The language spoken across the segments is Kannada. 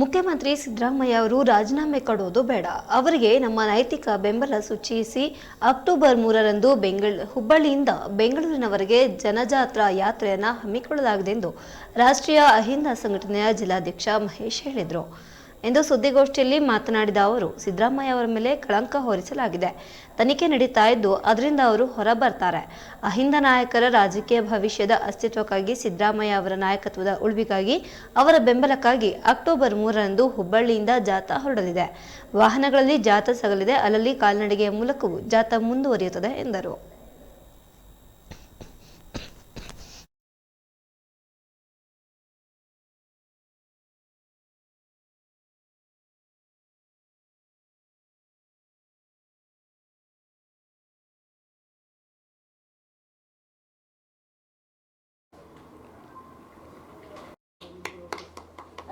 ಮುಖ್ಯಮಂತ್ರಿ ಸಿದ್ದರಾಮಯ್ಯ ಅವರು ರಾಜೀನಾಮೆ ಕೊಡೋದು ಬೇಡ. ಅವರಿಗೆ ನಮ್ಮ ನೈತಿಕ ಬೆಂಬಲ ಸೂಚಿಸಿ ಅಕ್ಟೋಬರ್ ಮೂರರಂದು ಬೆಂಗಳ, ಹುಬ್ಬಳ್ಳಿಯಿಂದ ಬೆಂಗಳೂರಿನವರೆಗೆ ಜನಜಾತ್ರಾ ಯಾತ್ರೆಯನ್ನು ಹಮ್ಮಿಕೊಳ್ಳಲಾಗಿದೆ ಎಂದು ರಾಷ್ಟ್ರೀಯ ಅಹಿಂದ ಸಂಘಟನೆಯ ಜಿಲ್ಲಾಧ್ಯಕ್ಷ ಮಹೇಶ್ ಹೇಳಿದರು. ಎಂದು ಸುದ್ದಿಗೋಷ್ಠಿಯಲ್ಲಿ ಮಾತನಾಡಿದ ಅವರು, ಸಿದ್ದರಾಮಯ್ಯ ಅವರ ಮೇಲೆ ಕಳಂಕ ಹೊರಿಸಲಾಗಿದೆ. ತನಿಖೆ ನಡೀತಾ ಇದ್ದು ಅದರಿಂದ ಅವರು ಹೊರಬರ್ತಾರೆ. ಅಹಿಂದ ನಾಯಕರ ರಾಜಕೀಯ ಭವಿಷ್ಯದ ಅಸ್ತಿತ್ವಕ್ಕಾಗಿ ಸಿದ್ದರಾಮಯ್ಯ ಅವರ ನಾಯಕತ್ವದ ಉಳಿವಿಗಾಗಿ ಅವರ ಬೆಂಬಲಕ್ಕಾಗಿ ಅಕ್ಟೋಬರ್ ಮೂರರಂದು ಹುಬ್ಬಳ್ಳಿಯಿಂದ ಜಾಥಾ ಹೊರಡಲಿದೆ. ವಾಹನಗಳಲ್ಲಿ ಜಾಥಾ ಸಗಲಿದೆ. ಅಲ್ಲಲ್ಲಿ ಕಾಲ್ನಡಿಗೆಯ ಮೂಲಕವೂ ಜಾಥಾ ಮುಂದುವರಿಯುತ್ತದೆ ಎಂದರು.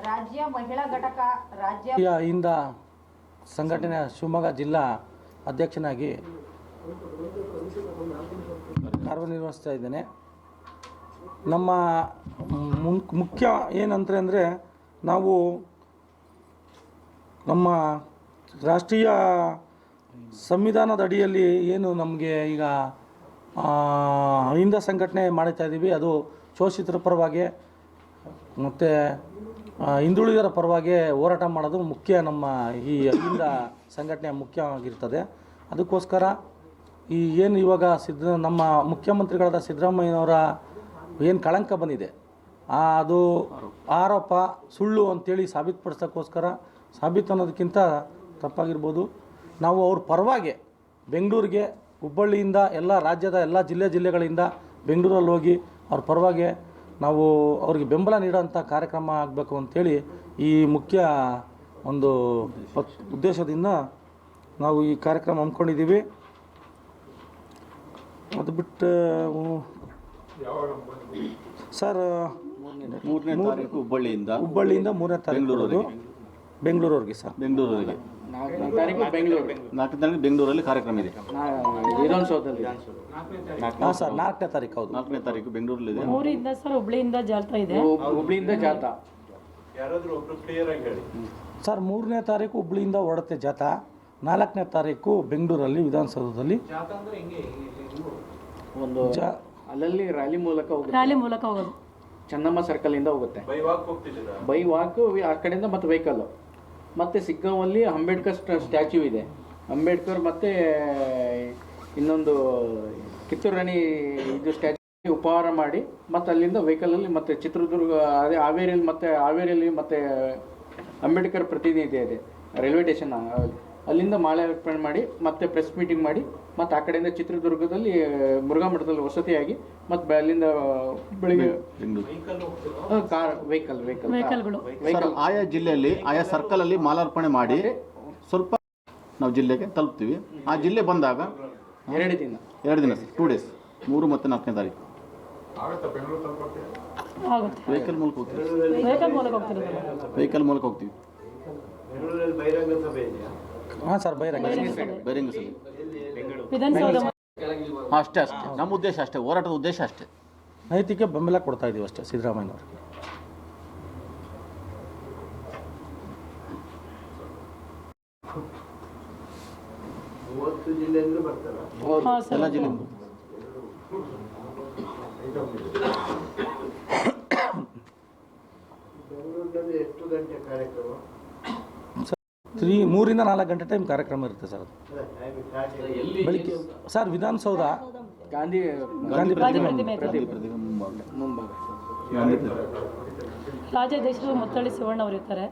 ರಾಜ್ಯ ಮಹಿಳಾ ಘಟಕ ರಾಜ್ಯದಿಂದ ಸಂಘಟನೆಯ ಶಿವಮೊಗ್ಗ ಜಿಲ್ಲಾ ಅಧ್ಯಕ್ಷನಾಗಿ ಕಾರ್ಯನಿರ್ವಹಿಸ್ತಾ ಇದ್ದೇನೆ. ನಮ್ಮ ಮುಖ್ಯ ಏನಂತಾರೆ ಅಂದರೆ ನಾವು ನಮ್ಮ ರಾಷ್ಟ್ರೀಯ ಸಂವಿಧಾನದ ಅಡಿಯಲ್ಲಿ ಏನು ನಮಗೆ ಈಗ ಆ, ಅಹಿಂದ ಸಂಘಟನೆ ಮಾಡ್ತಾ ಇದ್ದೀವಿ ಅದು ಶೋಷಿತರ ಪರವಾಗಿ ಮತ್ತು ಹಿಂದುಳಿದರ ಪರವಾಗಿ ಹೋರಾಟ ಮಾಡೋದು ಮುಖ್ಯ ನಮ್ಮ ಈ ಅಹಿಂದ ಸಂಘಟನೆ ಮುಖ್ಯವಾಗಿರ್ತದೆ. ಅದಕ್ಕೋಸ್ಕರ ಈ ಏನು ಇವಾಗ ಸಿದ್ದ ನಮ್ಮ ಮುಖ್ಯಮಂತ್ರಿಗಳಾದ ಸಿದ್ದರಾಮಯ್ಯನವರ ಏನು ಕಳಂಕ ಬಂದಿದೆ ಅದು ಆರೋಪ, ಸುಳ್ಳು ಅಂತೇಳಿ ಸಾಬೀತುಪಡಿಸೋಕ್ಕೋಸ್ಕರ, ಸಾಬೀತು ಅನ್ನೋದಕ್ಕಿಂತ ತಪ್ಪಾಗಿರ್ಬೋದು. ನಾವು ಅವ್ರ ಪರವಾಗಿ ಬೆಂಗಳೂರಿಗೆ, ಹುಬ್ಬಳ್ಳಿಯಿಂದ ಎಲ್ಲ ರಾಜ್ಯದ ಎಲ್ಲ ಜಿಲ್ಲೆ ಜಿಲ್ಲೆಗಳಿಂದ ಬೆಂಗಳೂರಲ್ಲಿ ಹೋಗಿ ಅವ್ರ ಪರವಾಗಿ ನಾವು ಅವ್ರಿಗೆ ಬೆಂಬಲ ನೀಡೋಂಥ ಕಾರ್ಯಕ್ರಮ ಆಗಬೇಕು ಅಂಥೇಳಿ ಈ ಮುಖ್ಯ ಒಂದು ಉದ್ದೇಶದಿಂದ ನಾವು ಈ ಕಾರ್ಯಕ್ರಮ ಹಮ್ಮಿಕೊಂಡಿದ್ದೀವಿ. ಅದು ಬಿಟ್ಟು ಸರ್ ಮೂರನೇ ತಾರೀಕು ಹುಬ್ಬಳ್ಳಿಯಿಂದ ಹುಬ್ಬಳ್ಳಿಯಿಂದ ಮೂರನೇ ತಾರೀಕು ಬೆಂಗಳೂರವರೆಗೆ ಸರ್. ಬೆಂಗಳೂರಿಗೆ ನಾಲ್ಕನೇ ತಾರೀಕು ಬೆಂಗಳೂರು. ನಾಲ್ಕನೇ ತಾರೀಕು ಬೆಂಗಳೂರಲ್ಲಿ ಕಾರ್ಯಕ್ರಮ ಇದೆ. ವಿಧಾನಸೌಧದಲ್ಲಿ. ಹಾಂ ಸರ್ ನಾಲ್ಕನೇ ತಾರೀಕು ಹೌದು. ನಾಲ್ಕನೇ ತಾರೀಕು ಬೆಂಗಳೂರಲ್ಲಿದೆ ಊರಿಂದ ಸರ್ ಹುಬ್ಳಿಯಿಂದ ಜಾತ್ರಾ ಇದೆ. ಹುಬ್- ಹುಬ್ಳಿಯಿಂದ ಜಾಥಾ ಸರ್ ಮೂರನೇ ತಾರೀಕು ಹುಬ್ಳಿಯಿಂದ ಹೊರಡುತ್ತೆ ಜಾಥಾ ನಾಲ್ಕನೇ ತಾರೀಕು ಬೆಂಗಳೂರಲ್ಲಿ ವಿಧಾನಸೌಧದಲ್ಲಿ. ಒಂದು ಜಾ ಅಲ್ಲಲ್ಲಿ ರ್ಯಾಲಿ ಮೂಲಕ ಹೋಗುತ್ತೆ. ರ್ಯಾಲಿ ಮೂಲಕ ಹೋಗೋದು. ಚನ್ನಮ್ಮ ಸರ್ಕಲ್ ಇಂದ ಹೋಗುತ್ತೆ. ಬೈ ವಾಕ್ ಆ ಕಡೆಯಿಂದ ಮತ್ತೆ ವೆಹಿಕಲ್ ಮತ್ತೆ ಸಿಗ್ಗಾಂವಲ್ಲಿ ಅಂಬೇಡ್ಕರ್ ಸ್ಟ್ಯಾಚ್ಯೂ ಇದೆ. ಅಂಬೇಡ್ಕರ್ ಮತ್ತೆ ಇನ್ನೊಂದು ಕಿತ್ತೂರು ರಾಣಿ ಇದು ಸ್ಟ್ಯಾಚ್ಯೂ ಉಪಹಾರ ಮಾಡಿ ಮತ್ತೆ ಅಲ್ಲಿಂದ ವೆಹಿಕಲಲ್ಲಿ ಮತ್ತೆ ಚಿತ್ರದುರ್ಗ, ಅದೇ ಹಾವೇರಿಯಲ್ಲಿ ಮತ್ತೆ ಹಾವೇರಿಯಲ್ಲಿ ಮತ್ತೆ ಅಂಬೇಡ್ಕರ್ ಪ್ರತಿನಿಧಿ ಇದೆ. ರೈಲ್ವೆ ಸ್ಟೇಷನ್ ಅಲ್ಲಿಂದ ಮಾಲಾರ್ಪಣೆ ಮಾಡಿ ಮತ್ತೆ ಪ್ರೆಸ್ ಮೀಟಿಂಗ್ ಮಾಡಿ ಮತ್ತೆ ಆ ಕಡೆಯಿಂದ ಚಿತ್ರದುರ್ಗದಲ್ಲಿ ಮುರುಘಾ ಮಠದಲ್ಲಿ ವಸತಿಯಾಗಿ ಮತ್ತೆ ಅಲ್ಲಿಂದ ಬೆಳಿಗ್ಗೆ car vehicle vehicle vehicle sir ಆಯಾ ಜಿಲ್ಲೆಯಲ್ಲಿ ಆಯಾ ಸರ್ಕಲ್ ಅಲ್ಲಿ ಮಾಲಾರ್ಪಣೆ ಮಾಡಿ ಸ್ವಲ್ಪ ನಾವು ಜಿಲ್ಲೆಗೆ ತಲುಪ್ತೀವಿ. ಆ ಜಿಲ್ಲೆ ಬಂದಾಗ ಎರಡು ದಿನ. ಎರಡು ದಿನ ಟೂ ಡೇಸ್ ಮೂರು ಮತ್ತು ನಾಲ್ಕನೇ ತಾರೀಕು. ಆಗುತ್ತೆ ವೆಹಿಕಲ್ ಮೂಲಕ ಹೋಗ್ತೀವಿ. ವೆಹಿಕಲ್ ಮೂಲಕ ಹೋಗ್ತಿರೋದು. ವೆಹಿಕಲ್ ಮೂಲಕ ಹೋಗ್ತೀವಿ. ಹಾಂ ಸರ್ ಬಹಿರಂಗ ಬೈರಂಗ ಸಭೆ. ಅಷ್ಟೇ ಅಷ್ಟೇ. ನಮ್ಮ ಉದ್ದೇಶ ಅಷ್ಟೇ ಹೋರಾಟದ ಉದ್ದೇಶ ಅಷ್ಟೇ. ನೈತಿಕ ಬೆಂಬಲ ಕೊಡ್ತಾ ಇದ್ದೀವಿ ಅಷ್ಟೇ ಸಿದ್ದರಾಮಯ್ಯನವ್ರಿಗೆ. ಹಾಂ ಸರ್. ಗಂಟೆ ಜಿಲ್ಲೆ ತ್ರೀ ಮೂರಿಂದ ನಾಲ್ಕು ಗಂಟೆ ಟೈಮ್ ಕಾರ್ಯಕ್ರಮ ಇರುತ್ತೆ ಸರ್ ಅದು. ಬೆಳಿಗ್ಗೆ ಸರ್ ವಿಧಾನಸೌಧ? ಗಾಂಧಿ ಗಾಂಧಿ ಪ್ರತಿಮೆ ರಾಜ ಪ್ರತಿಮೆ. ಮುತ್ತಳ್ಳಿ ಶಿವಣ್ಣ ಅವರು ಇರ್ತಾರೆ.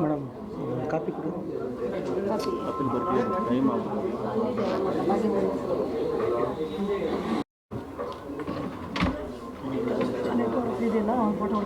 ಮೇಡಮ್ ಕಾಪಿ ಕೊಡಿ. ಇದೆಯಲ್ಲ ಫೋಟೋ